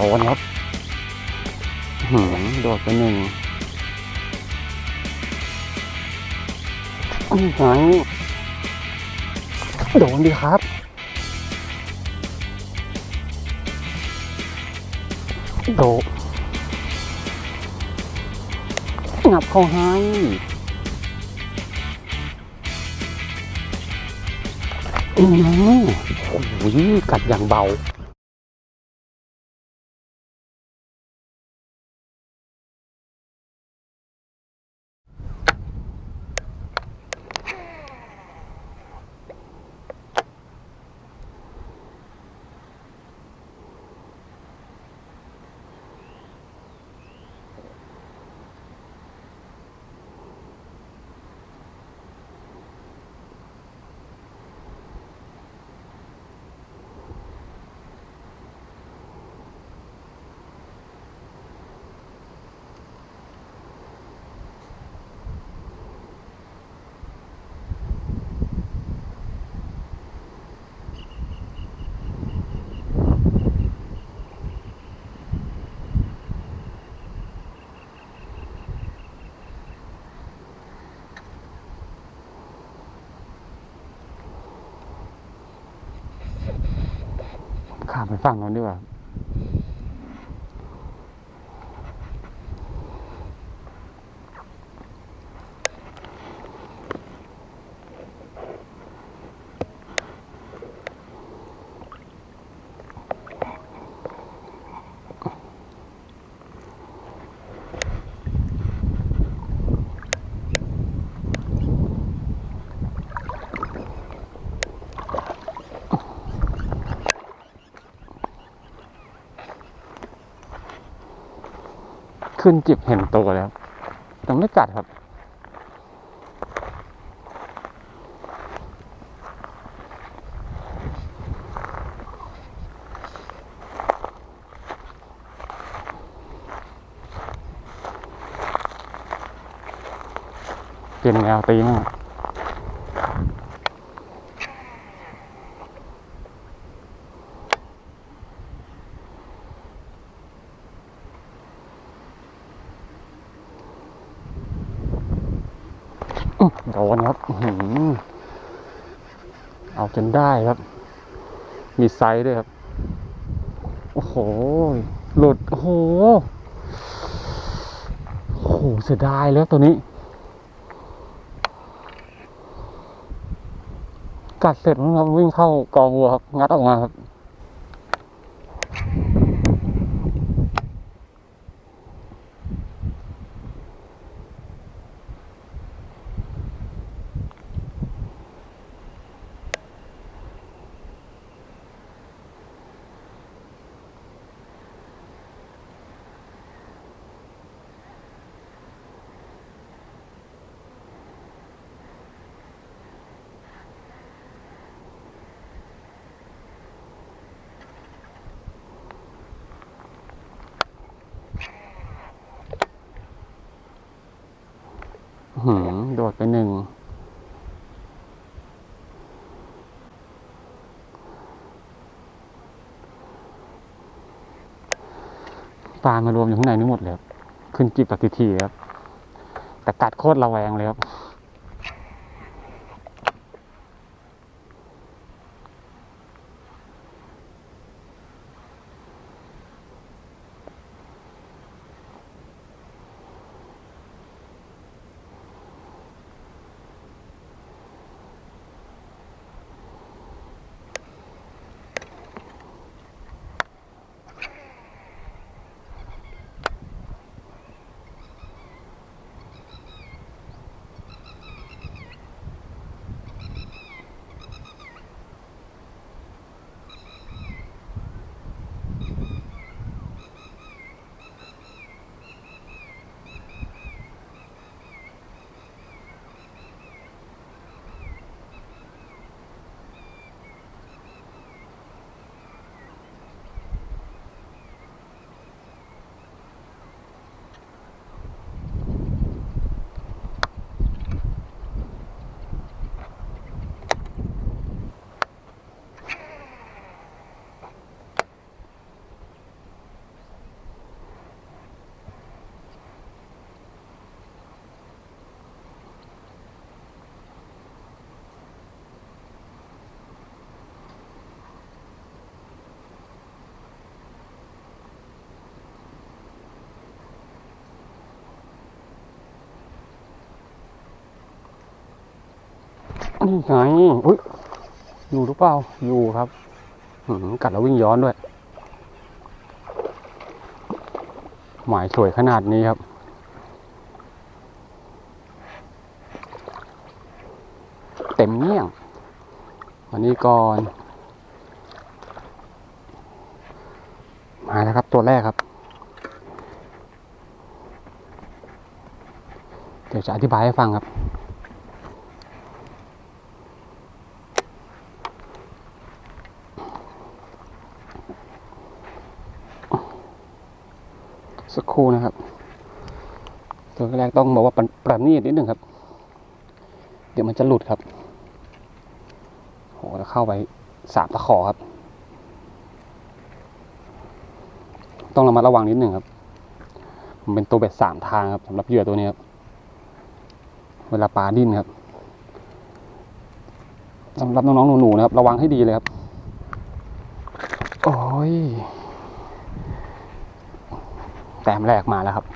ดนครับหืมโดดไปหนึ่งหือโดนดีครับ โดดงับเข้าให้อือหือโอ้โหกัดอย่างเบา ข้ามไปฝั่งนู้นดีกว่า ขึ้นจิบเห็นตัวแล้วแต่ไม่กัดครับ เปลี่ยนแนวตีนะอโดนครับอื้อหือ เอาจนได้ครับ มีไซส์ด้วยครับ โอ้โห หลุด โอ้โห โอ้โห เสียดายแล้วตัวนี้ กัดเสร็จแล้วครับวิ่งเข้ากองวัวครับ งัดออกมาครับ หืมโดดไปหนึ่ง ปลามารวมอยู่ข้างในนี้หมดเลยครับ ขึ้นจีบปฏิทีครับ แต่กัดโคตรระแวงเลยครับ นี่ไงอุ้ยอยู่หรือเปล่า อยู่ครับหืมกัดแล้ววิ่งย้อนด้วย หมายสวยขนาดนี้ครับ เต็มเงี้ยงวันนี้ก่อน มาแล้วครับตัวแรกครับ เดี๋ยวจะอธิบายให้ฟังครับ คู่นะครับตัวแรกต้องบอกว่าประณีตนิดหนึ่งครับ เดี๋ยวมันจะหลุดครับโหแล้วเข้าไปสามตะขอครับ ต้องระมัดระวังนิดหนึ่งครับ มันเป็นตัวเบ็ดสามทางครับสำหรับเหยื่อตัวนี้ครับ เวลาปลาดิ้นครับสำหรับน้องๆหนูๆนะครับ ระวังให้ดีเลยครับ โอ้ย ต้มแรกมาแล้วครับ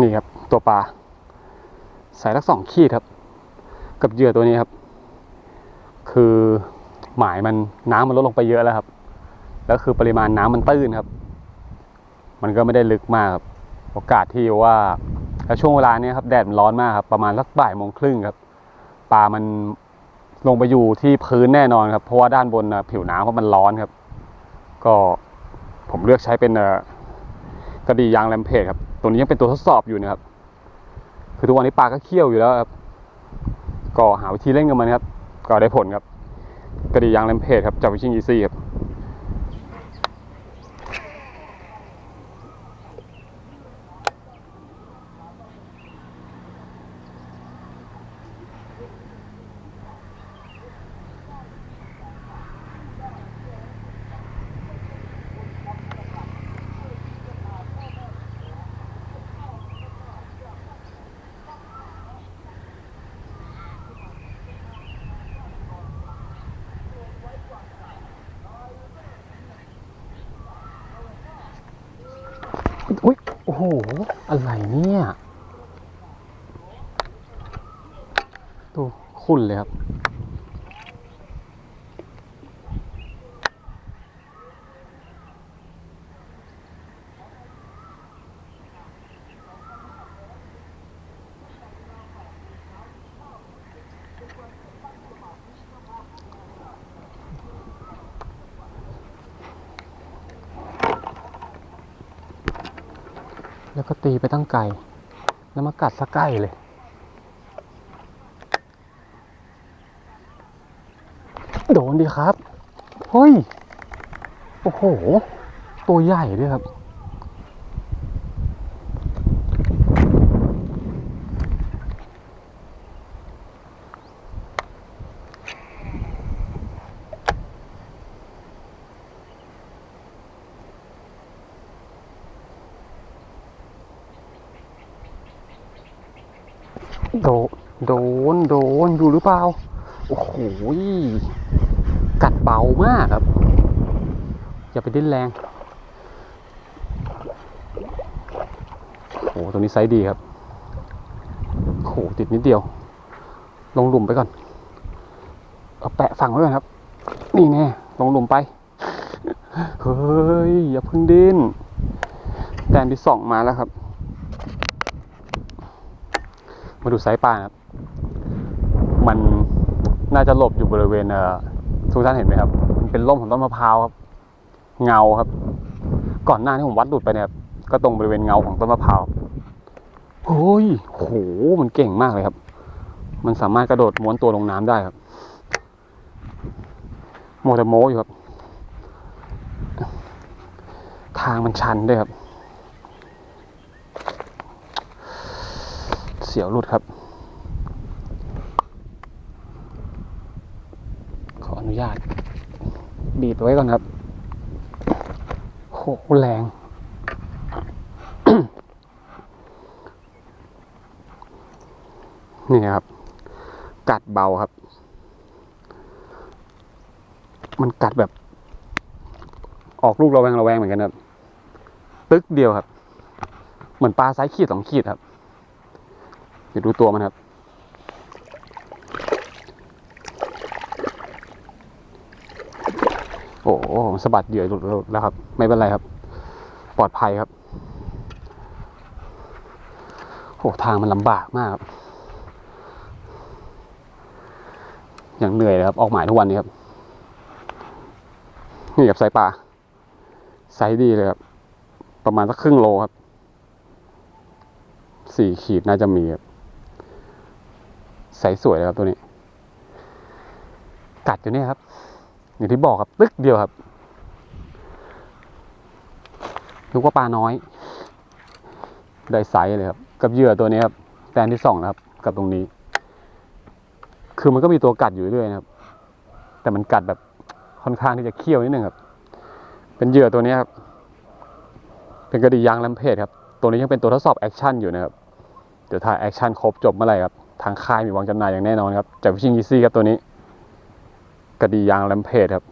นี่ครับ ตัวปลาใส่ลักสองขีดครับ กับเหยื่อตัวนี้ครับ คือหมายมันน้ำมันลดลงไปเยอะแล้วครับ แล้วคือปริมาณน้ำมันตื้นครับ มันก็ไม่ได้ลึกมากครับ โอกาสที่ว่าแล้วช่วงเวลาเนี้ยครับแดดมันร้อนมากครับ ประมาณสักบ่ายโมงครึ่งครับปลามัน ลงไปอยู่ที่พื้นแน่นอนครับ เพราะว่าด้านบนนะผิวน้ำเพราะมันร้อนครับ ก็ผมเลือกใช้เป็นกระดียางแลมเพจครับ ตัวนี้ยังเป็นตัวทดสอบอยู่นะครับ คือทุกวันนี้ปลาก็เคี่ยวอยู่แล้วครับ ก็หาวิธีเล่นกับมันครับ ก็ได้ผลครับ กระดียางแลมเพจครับจากวิชิงอีซี่ครับ อุ้ยโอ้โห อะไรเนี่ยตัวขุ่นเลยครับ แล้วก็ตีไปตั้งไกล แล้วมากัดซะใกล้เลย โดนดีครับ เฮ้ย โอ้โห ตัวใหญ่ด้วยครับ โดโดนโดนอยู่หรือเปล่า โอ้โหกัดเบามากครับ อย่าไปดิ้นแรง โอ้โห ตัวนี้ไซส์ดีครับ โอ้โห ติดนิดเดียว ลงหลุมไปก่อน เอาแปะฝั่งไว้ก่อนครับ นี่แน่ลงหลุมไป เฮ้ย อย่าเพึ่งดิ้นแต้มที่สองมาแล้วครับ มาดูไซส์ปลานครับ มันน่าจะหลบอยู่บริเวณเอ่อทุกท่านเห็นไหมครับ มันเป็นร่มของต้นมะพร้าวครับ เงาครับ ก่อนหน้าที่ผมวัดหลุดไปเนี่ยครับก็ตรงบริเวณเงาของต้นมะพร้าวเฮ้ยโห มันเก่งมากเลยครับ มันสามารถกระโดดม้วนตัวลงน้ำได้ครับ โมแต่โมอยู่ครับ ทางมันชันด้วยครับ เสียวหลุดครับ ขออนุญาต บีบไว้ก่อนครับโหแรงนี่ครับ กัดเบาครับ มันกัดแบบ ออกลูกระแวงระแวงเหมือนกันครับ ตึกเดียวครับ เหมือนปลาไซส์ขีดสองขีดครับ เดี๋ยวดูตัวมันครับ โอ้โหสะบัดเหยื่อหลุดแล้วครับ ไม่เป็นไรครับ ปลอดภัยครับโอ้ทางมันลำบากมากครับอย่างเหนื่อยเลยครับ ออกหมายทุกวันนี้ครับ นี่กับไซส์ปลาไซส์ดีเลยครับ ประมาณสักครึ่งโลครับ สี่ขีดน่าจะมีครับ ไซส์สวยเลยครับตัวนี้ กัดอยู่นี่ครับ อย่างที่บอกครับตึกเดียวครับนึกว่าปลาน้อย ได้ไซส์เลยครับ กับเหยื่อตัวนี้ครับแตนที่สองนะครับ กับตรงนี้ คือมันก็มีตัวกัดอยู่เรื่อยนะครับ แต่มันกัดแบบค่อนข้างที่จะเคี้ยวนิดนึงครับ เป็นเหยื่อตัวนี้ครับ เป็นกระดียางลมเพจครับ ตัวนี้ยังเป็นตัวทดสอบแอคชั่นอยู่นะครับ เดี๋ยวถ้าแอคชั่นครบจบเมื่อไหร่ครับ ทางค่ายมีวางจำหน่ายอย่างแน่นอนครับจากฟิชชิงอีซี่ครับตัวนี้กระดียางแลมเพดครับ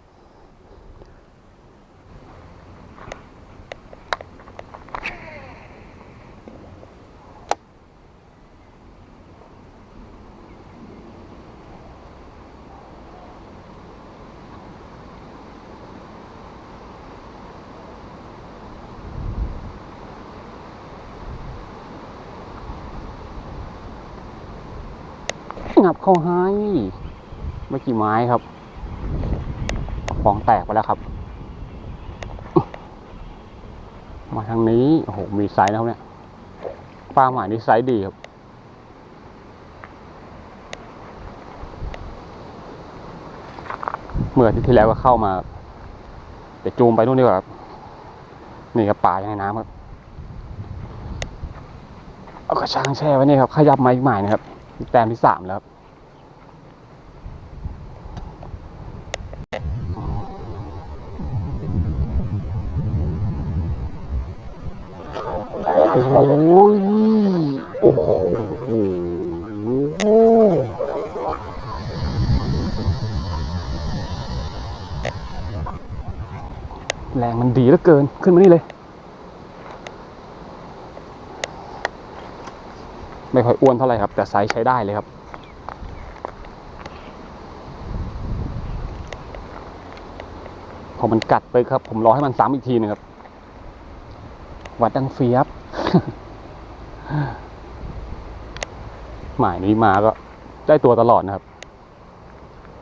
งับเข้าให้ไม่กี่ไม้ครับฟองแตกไปแล้วครับ มาทางนี้โอ้โหมีไซส์แล้วเนี่ยปลาหมายนี่ไซส์ดีครับเมื่อที่ที่แล้วก็เข้ามาเดี๋ยวจูมไปนู่นดีกว่าครับนี่ครับปลาอยู่ในน้ำครับเอากระชังแช่ไว้นี่ครับขยับมาอีกหมายนะครับแต้มที่สามแล้วครับ เกิน ขึ้นมานี่เลย ไม่ค่อยอ้วนเท่าไหร่ครับ แต่ไซส์ใช้ได้เลยครับ พอมันกัดไปครับ ผมรอให้มันซ้ำอีกทีนึงครับ วัดดังเฟียบ หมายนี้มาก็ได้ตัวตลอดนะครับ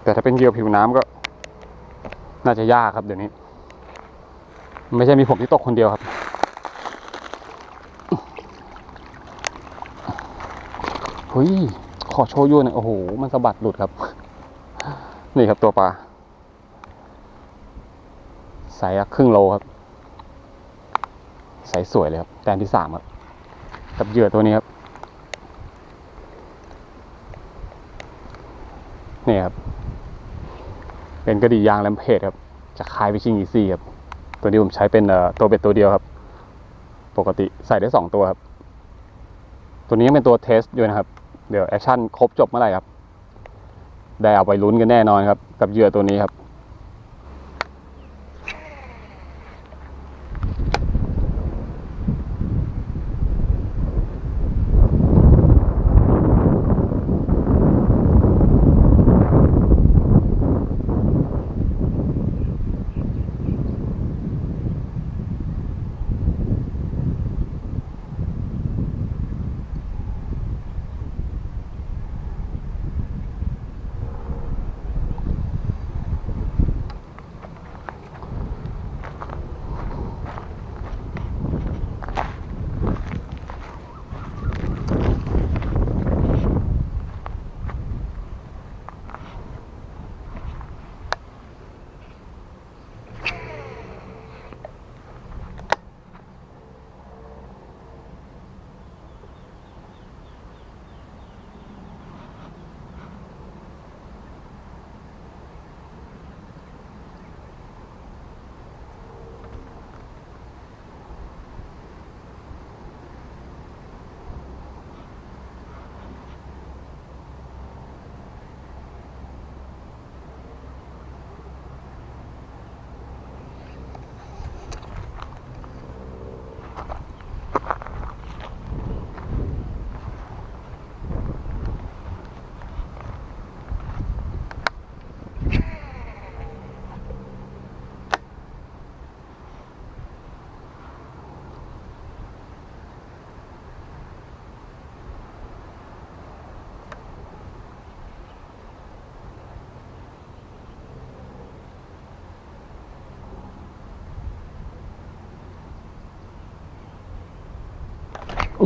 แต่ถ้าเป็นเหยื่อผิวน้ำก็ น่าจะยากครับเดี๋ยวนี้ ไม่ใช่มีผมที่ตกคนเดียวครับ เฮ้ย ขอโชว์ยูหน่อยโอ้โห มันสะบัดหลุดครับ นี่ครับตัวปลาใส่ครึ่งโลครับ ใส่สวยเลยครับ แต้มที่สามครับ กับเหยื่อตัวนี้ครับ นี่ครับ เป็นกระดียางแลมเพจครับ จากคายวิชิงอีซี่ครับ ตัวนี้ผมใช้เป็นตัวเบ็ดตัวเดียวครับ ปกติใส่ได้สองตัวครับ ตัวนี้ยังเป็นตัวเทสอยู่นะครับ เดี๋ยวแอคชั่นครบจบเมื่อไหร่ครับ ได้เอาไปลุ้นกันแน่นอนครับ กับเหยื่อตัวนี้ครับ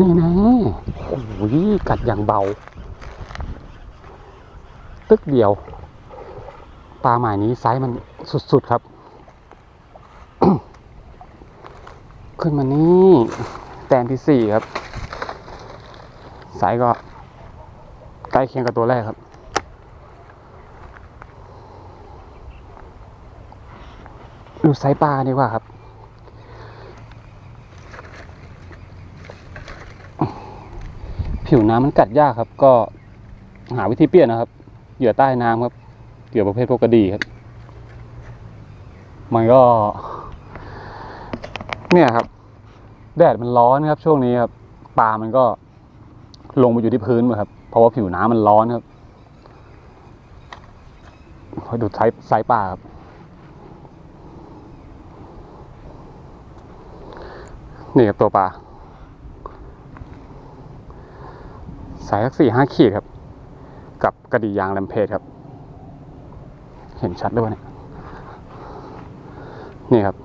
นี่นะโอ้โหกัดอย่างเบา ตึกเดียว ปลาหมายนี้ไซส์มันสุด ๆ ครับ ขึ้นมานี่แต้มที่สี่ครับไซส์ก็ใกล้เคียงกับตัวแรกครับ ดูไซส์ปลาดีกว่าครับ ผิวน้ำมันกัดยากครับ ก็หาวิธีเปลี่ยนนะครับ เหยื่อใต้น้ำครับ เหยื่อประเภทพวกกระดีครับ มันก็ เนี่ยครับ แดดมันร้อนครับ ช่วงนี้ครับปลามันก็ลงมาอยู่ที่พื้นหมดครับ เพราะว่าผิวน้ำมันร้อนครับคอยดูไซส์ไซส์ปลาครับนี่ครับตัวปลา สายสักสี่ห้าขีดครับ กับกระดียางแลมเพจครับ เห็นชัดด้วยเนี่ยนี่ครับ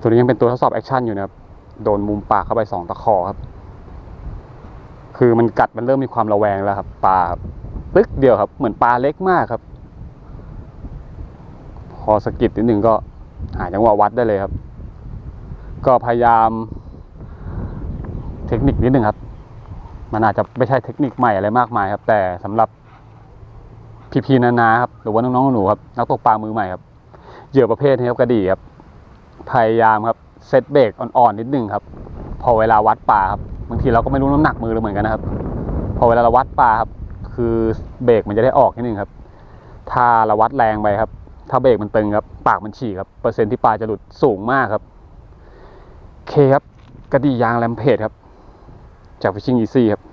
ตัวนี้ยังเป็นตัวทดสอบแอคชั่นอยู่นะครับ โดนมุมปากเข้าไปสองตะขอครับ คือมันกัดมันเริ่มมีความระแวงแล้วครับปลาปึ๊กเดียวครับ เหมือนปลาเล็กมากครับ พอสกิดนิดหนึ่งก็หาจังหวะวัดได้เลยครับ ก็พยายามเทคนิคนิดหนึ่งครับ มันอาจจะไม่ใช่เทคนิคใหม่อะไรมากมายครับ แต่สำหรับพี่ๆนานาครับหรือว่าน้องๆหนูครับนักตกปลามือใหม่ครับเหยื่อประเภทนี้ครับกระดี่ครับ พยายามครับเซตเบรกอ่อนๆนิดหนึงครับ พอเวลาวัดปลาครับบางทีเราก็ไม่รู้น้ำหนักมือเราเหมือนกันนะครับ พอเวลาเราวัดปลาครับ คือเบรกมันจะได้ออกนิดนึงครับ ถ้าเราวัดแรงไปครับ ถ้าเบรกมันตึงครับ ปากมันฉีกครับเปอร์เซ็นต์ที่ปลาจะหลุดสูงมากครับเคครับกระดี่ยางแลมเพจครับ จากฟิชชิ่งอีซี่ครับ